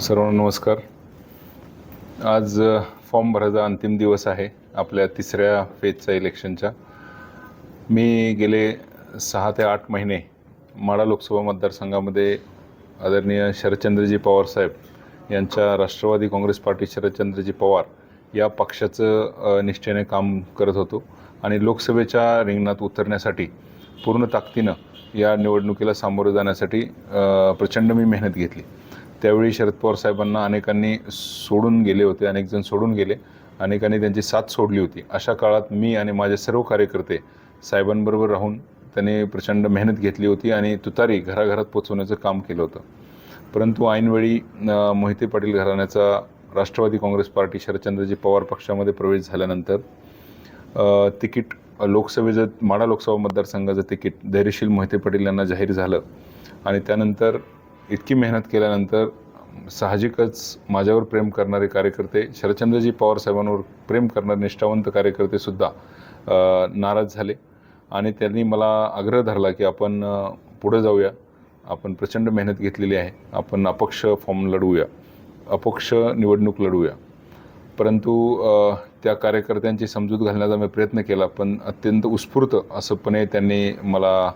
सर्वांना नमस्कार. आज फॉर्म भरायचा अंतिम दिवस आहे आपल्या तिसऱ्या फेजचा इलेक्शनच्या. मी गेले सहा ते आठ महिने माडा लोकसभा मतदारसंघामध्ये आदरणीय शरदचंद्रजी पवार साहेब यांच्या राष्ट्रवादी काँग्रेस पार्टी शरदचंद्रजी पवार या पक्षाचं निष्ठेने काम करत होतो आणि लोकसभेच्या रिंगणात उतरण्यासाठी पूर्ण ताकदीनं या निवडणुकीला सामोरं जाण्यासाठी प्रचंड मी मेहनत घेतली. त्यावेळी शरद पवार साहेबांना अनेकांनी सोडून गेले होते अनेक जण सोडून गेले. अनेकांनी त्यांची साथ सोडली होती. अशा काळात मी आणि माझे सर्व कार्यकर्ते साहेबांबरोबर राहून त्यांनी प्रचंड मेहनत घेतली होती आणि तुतारी घराघरात पोचवण्याचं काम केलं होतं. परंतु ऐनवेळी मोहिते पाटील घराण्याचा राष्ट्रवादी काँग्रेस पार्टी शरदचंद्रजी पवार पक्षामध्ये प्रवेश झाल्यानंतर तिकीट लोकसभेचं माडा लोकसभा मतदारसंघाचं तिकीट धैर्यशील मोहिते पाटील यांना जाहीर झालं. आणि त्यानंतर इतकी मेहनत केल्यानंतर साहजिकच माझ्यावर प्रेम करणारे कार्यकर्ते शरदचंद्रजी पवार साहेबांवर प्रेम करणारे निष्ठावंत कार्यकर्तेसुद्धा नाराज झाले. आणि त्यांनी मला आग्रह धरला की आपण पुढे पुढं जाऊया. आपण प्रचंड मेहनत घेतलेली आहे. आपण अपक्ष फॉर्म लढवूया. अपक्ष निवडणूक लढवूया. परंतु त्या कार्यकर्त्यांची समजूत घालण्याचा मी प्रयत्न केला पण अत्यंत उत्स्फूर्त असंपणे त्यांनी मला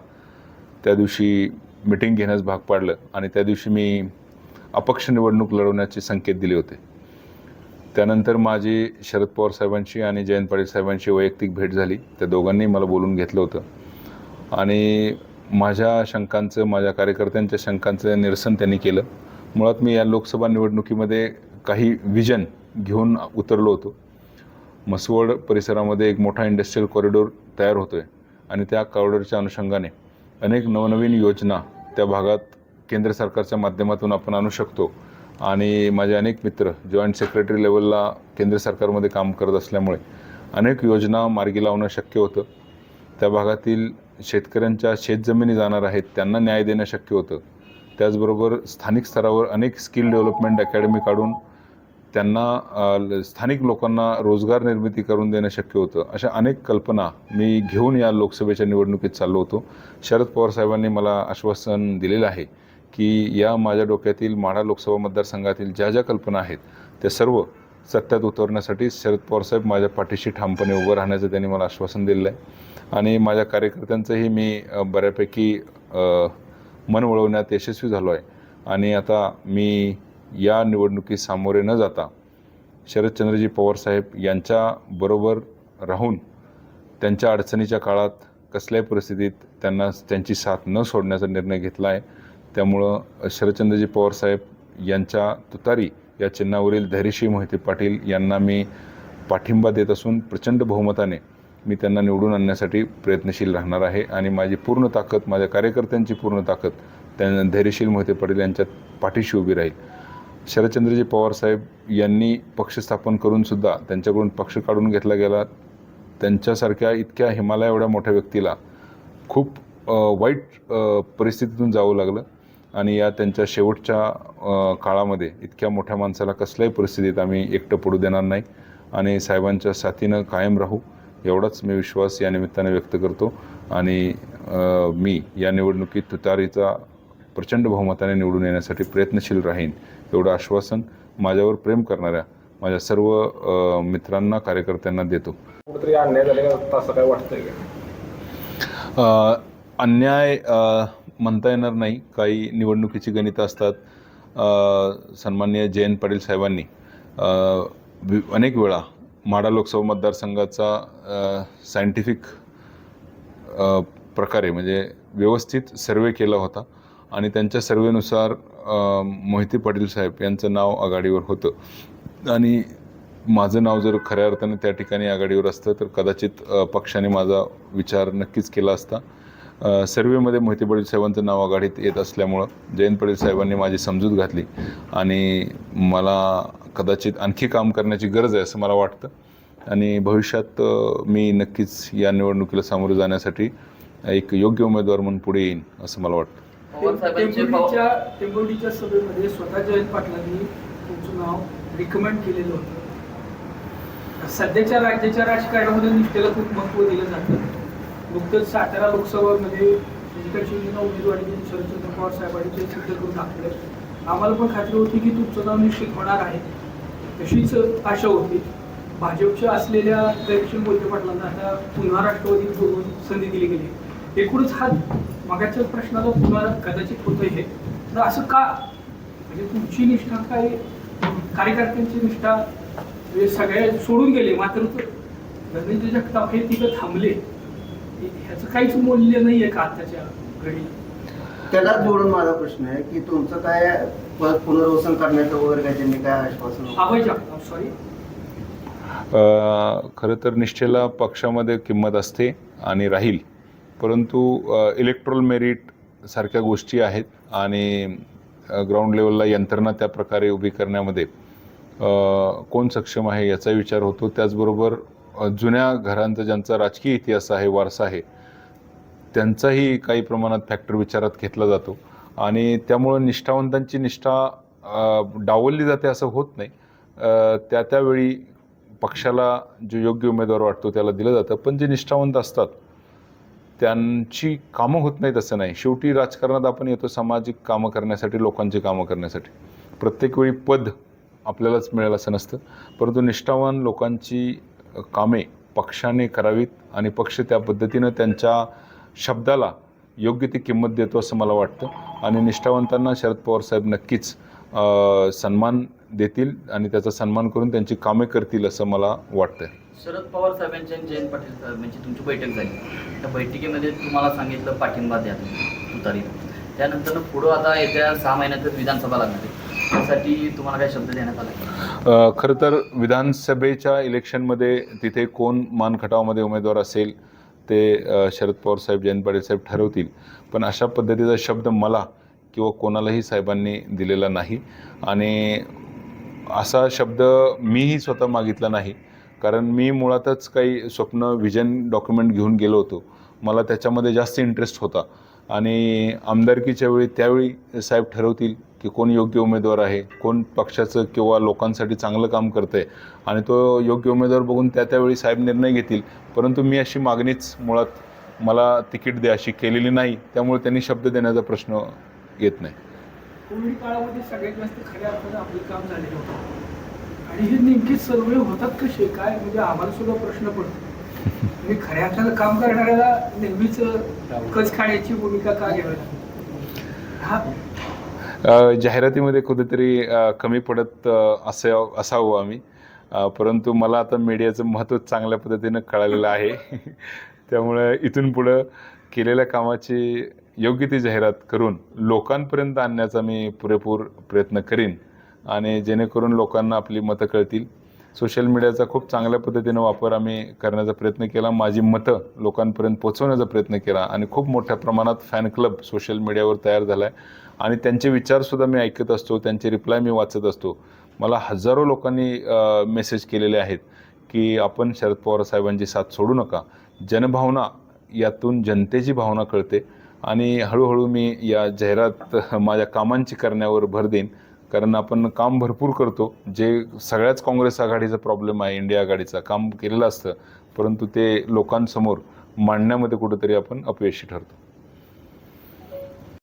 त्या दिवशी मिटिंग घेण्यास भाग पाडलं आणि त्या दिवशी मी अपक्ष निवडणूक लढवण्याचे संकेत दिले होते. त्यानंतर माझी शरद पवार साहेबांशी आणि जयंत पाटील साहेबांशी वैयक्तिक भेट झाली. त्या दोघांनी मला बोलून घेतलं होतं. आणि माझ्या शंकांचं माझ्या कार्यकर्त्यांच्या शंकांचं निरसन त्यांनी केलं. मुळात मी या लोकसभा निवडणुकीमध्ये काही विजन घेऊन उतरलो होतो. मसवड परिसरामध्ये एक मोठा इंडस्ट्रीयल कॉरिडॉर तयार होतो आहे आणि त्या कॉरिडॉरच्या अनुषंगाने अनेक नवनवीन योजना त्या भागात केंद्र सरकारच्या माध्यमातून आपण आणू शकतो. आणि माझे अनेक मित्र जॉईंट सेक्रेटरी लेवलला केंद्र सरकारमध्ये काम करत असल्यामुळे अनेक योजना मार्गी लावणं शक्य होतं. त्या भागातील शेतकऱ्यांच्या शेतजमिनी जाणार आहेत त्यांना न्याय देणं शक्य होतं. त्याचबरोबर स्थानिक स्तरावर अनेक स्किल डेव्हलपमेंट अकॅडमी काढून त्यांना ल- स्थानिक लोकांना रोजगार निर्मिती करून देणं शक्य होतं अशा अनेक कल्पना मी घेऊन या लोकसभेच्या निवडणुकीत चाललो होतो. शरद पवार साहेबांनी मला आश्वासन दिलेलं आहे की या माझ्या डोक्यातील माढा लोकसभा मतदारसंघातील ज्या ज्या कल्पना आहेत त्या सर्व सत्यात उतरण्यासाठी शरद पवार साहेब माझ्या पाठीशी ठामपणे उभं राहण्याचं त्यांनी मला आश्वासन दिलेलं आहे. आणि माझ्या कार्यकर्त्यांचंही मी बऱ्यापैकी मन वळवण्यात यशस्वी झालो आहे. आणि आता मी या निवडणुकीत सामोरे न जाता शरदचंद्रजी पवार साहेब यांच्याबरोबर राहून त्यांच्या अडचणीच्या काळात कसल्याही परिस्थितीत त्यांना त्यांची साथ न सोडण्याचा निर्णय घेतला आहे. त्यामुळं शरदचंद्रजी पवार साहेब यांच्या तुतारी या चिन्हावरील धैर्यशी मोहिते पाटील यांना मी पाठिंबा देत असून प्रचंड बहुमताने मी त्यांना निवडून आणण्यासाठी प्रयत्नशील राहणार आहे आणि माझी पूर्ण ताकद माझ्या कार्यकर्त्यांची पूर्ण ताकद त्यांना धैर्यशील मोहिते पाटील यांच्या पाठीशी उभी राहील. शरदचंद्रजी पवार साहेब यांनी पक्ष स्थापन करूनसुद्धा त्यांच्याकडून पक्ष काढून घेतला गेला. त्यांच्यासारख्या इतक्या हिमालया एवढ्या मोठ्या व्यक्तीला खूप वाईट परिस्थितीतून जावं लागलं. आणि या त्यांच्या शेवटच्या काळामध्ये इतक्या मोठ्या माणसाला कसल्याही परिस्थितीत आम्ही एकटं पडू देणार नाही. आणि साहेबांच्या साथीनं कायम राहू एवढाच मी विश्वास या निमित्ताने व्यक्त करतो. आणि मी या निवडणुकीत तुतारीचा प्रचंड बहुमताने निवडून येण्यासाठी प्रयत्नशील राहीन. एवढं आश्वासन माझ्यावर प्रेम करणाऱ्या माझ्या सर्व मित्रांना कार्यकर्त्यांना देतो. अन्याय असं काय वाटतंय म्हणता येणार नाही. काही निवडणुकीची गणितं असतात. अ, सन्माननीय जयंत पाटील साहेबांनी अनेक वेळा माढा लोकसभा मतदारसंघाचा सायंटिफिक प्रकारे म्हणजे व्यवस्थित सर्वे केला होता. आणि त्यांच्या सर्वेनुसार मोहिते पाटील साहेब यांचं नाव आघाडीवर होतं. आणि माझं नाव जर खऱ्या अर्थाने त्या ठिकाणी आघाडीवर असतं तर कदाचित पक्षाने माझा विचार नक्कीच केला असता. सर्वेमध्ये मोहिते पाटील साहेबांचं नाव आघाडीत येत असल्यामुळं जयंत पाटील साहेबांनी माझी समजूत घातली. आणि मला कदाचित आणखी काम करण्याची गरज आहे असं मला वाटतं. आणि भविष्यात मी नक्कीच या निवडणुकीला सामोरं जाण्यासाठी एक योग्य उमेदवार म्हणून पुढे येईन असं मला वाटतं. पवार साहेबांचे भाव टेंबोलीच्या टेंबोलीच्या सभेमध्ये स्वतः जयंत पाटलांनी तुमचं नाव रिकमेंड केलेलं होतं. सध्याच्या राज्याच्या राजकारणामध्ये निष्ठेला खूप महत्त्व दिलं जातं. नुकतंच सातारा लोकसभामध्ये शिवसेना उमेदवारी देऊन शरदचंद्र पवार साहेबांनी ते सिद्ध करून दाखवलं. आम्हाला पण खात्री होती की तुमचं नाव निश्चित होणार आहे. तशीच आशा होती. भाजपच्या असलेल्या दक्षिण मोहिते पाटलांना आता पुन्हा राष्ट्रवादीत जोडून संधी दिली गेली. एकूणच हा मागाच्या प्रश्नाला पुन्हा कदाचित होतं हे. तर असं का? म्हणजे तुमची निष्ठा काय? कार्यकर्त्यांची निष्ठा? म्हणजे सगळ्या सोडून गेले मात्र धनंजय जगताप हे तिथं थांबले. ह्याचं काहीच मूल्य नाही आहे का आताच्या घडी त्याला जोडून माझा प्रश्न आहे की तुमचं काय पुनर्वसन करण्याचं वगैरे काय त्यांनी काय आश्वासन अभय जगताप सॉरी अ, खरं तर निष्ठेला पक्षामध्ये किंमत असते आणि राहील. परंतु इलेक्ट्रोल मेरिट सारख्या गोष्टी आहेत आणि ग्राउंड लेवलला यंत्रणा त्या प्रकारे उभी करण्यामध्ये कोण सक्षम आहे याचा विचार होतो. त्याचबरोबर जुन्या घरांचा ज्यांचा राजकीय इतिहास आहे वारसा आहे त्यांचाही काही प्रमाणात फॅक्टर विचारात घेतला जातो. आणि त्यामुळं निष्ठावंतांची निष्ठा डावलली जाते असं होत नाही. त्या त्यावेळी पक्षाला जो योग्य उमेदवार वाटतो त्याला दिलं जातं. पण जे निष्ठावंत असतात त्यांची कामं होत नाहीत असं नाही. शेवटी राजकारणात आपण येतो सामाजिक कामं करण्यासाठी लोकांची कामं करण्यासाठी. प्रत्येक वेळी पद आपल्यालाच मिळेल असं नसतं. परंतु निष्ठावान लोकांची कामे पक्षाने करावीत आणि पक्ष त्या पद्धतीनं त्यांच्या शब्दाला योग्य ती किंमत देतो असं मला वाटतं. आणि निष्ठावंतांना शरद पवार साहेब नक्कीच सन्मान देतील आणि त्याचा सन्मान करून त्यांची कामे करतील असं मला वाटतं शरद पवार साहेबांची आणि जयंत पाटील साहेबांची तुमची बैठक झाली. त्या बैठकीमध्ये तुम्हाला सांगितलं पाठिंबा द्या तुतारीला त्यानंतर पुढं आता येत्या सहा महिन्यातच विधानसभा लागणार आहे. त्यासाठी तुम्हाला काय शब्द देण्यात आला अ, खरं तर विधानसभेच्या इलेक्शनमध्ये तिथे कोण मान खटावमध्ये उमेदवार असेल ते शरद पवार साहेब जयंत पाटील साहेब ठरवतील. पण अशा पद्धतीचा शब्द मला किंवा कोणालाही साहेबांनी दिलेला नाही. आणि असा शब्द मीही स्वतः मागितला नाही. कारण मी मुळातच काही स्वप्न व्हिजन डॉक्युमेंट घेऊन गेलो होतो. मला त्याच्यामध्ये जास्त इंटरेस्ट होता. आणि आमदारकीच्या वेळी त्यावेळी साहेब ठरवतील की कोण योग्य उमेदवार आहे कोण पक्षाचं किंवा लोकांसाठी चांगलं काम करतं आहे आणि तो योग्य उमेदवार बघून त्या त्यावेळी साहेब निर्णय घेतील. परंतु मी अशी मागणीच मुळात मला तिकीट द्या अशी केलेली नाही. त्यामुळे त्यांनी शब्द देण्याचा प्रश्न येत नाही. कोविड काळामध्ये सगळ्यात जास्त खऱ्या अर्थानं आपलं काम झालेलं होतं. आणि हे नेमके सर्वे होतात कसे? काय? म्हणजे आम्हाला सुद्धा प्रश्न पडतो. आणि खऱ्या अर्थानं काम करणाऱ्याला नेहमीच कच खाण्याची भूमिका का घ्यावी हा. जाहिरातीमध्ये कुठेतरी कमी पडत असे असावं आम्ही. परंतु मला आता मीडियाचं महत्त्व चांगल्या पद्धतीनं कळालेलं आहे. त्यामुळे इथून पुढं केलेल्या कामाची योग्य ती जाहिरात करून लोकांपर्यंत आणण्याचा मी पुरेपूर प्रयत्न करीन आणि जेणेकरून लोकांना आपली मतं कळतील. सोशल मीडियाचा खूप चांगल्या पद्धतीनं वापर आम्ही करण्याचा प्रयत्न केला. माझी मतं लोकांपर्यंत पोचवण्याचा प्रयत्न केला आणि खूप मोठ्या प्रमाणात फॅन क्लब सोशल मीडियावर तयार झाला आहे आणि त्यांचे विचारसुद्धा मी ऐकत असतो त्यांचे रिप्लाय मी वाचत असतो. मला हजारो लोकांनी मेसेज केलेले आहेत की आपण शरद पवार साहेबांची साथ सोडू नका. जनभावना यातून जनतेची भावना कळते. आणि हळूहळू मी या जाहिरात माझ्या कामांची करण्यावर भर देईन. कारण आपण काम भरपूर करतो. जे सगळ्याच काँग्रेस आघाडीचा प्रॉब्लेम आहे इंडिया आघाडीचा काम केलेलं असतं. परंतु ते लोकांसमोर मांडण्यामध्ये कुठंतरी आपण अपयशी ठरतो.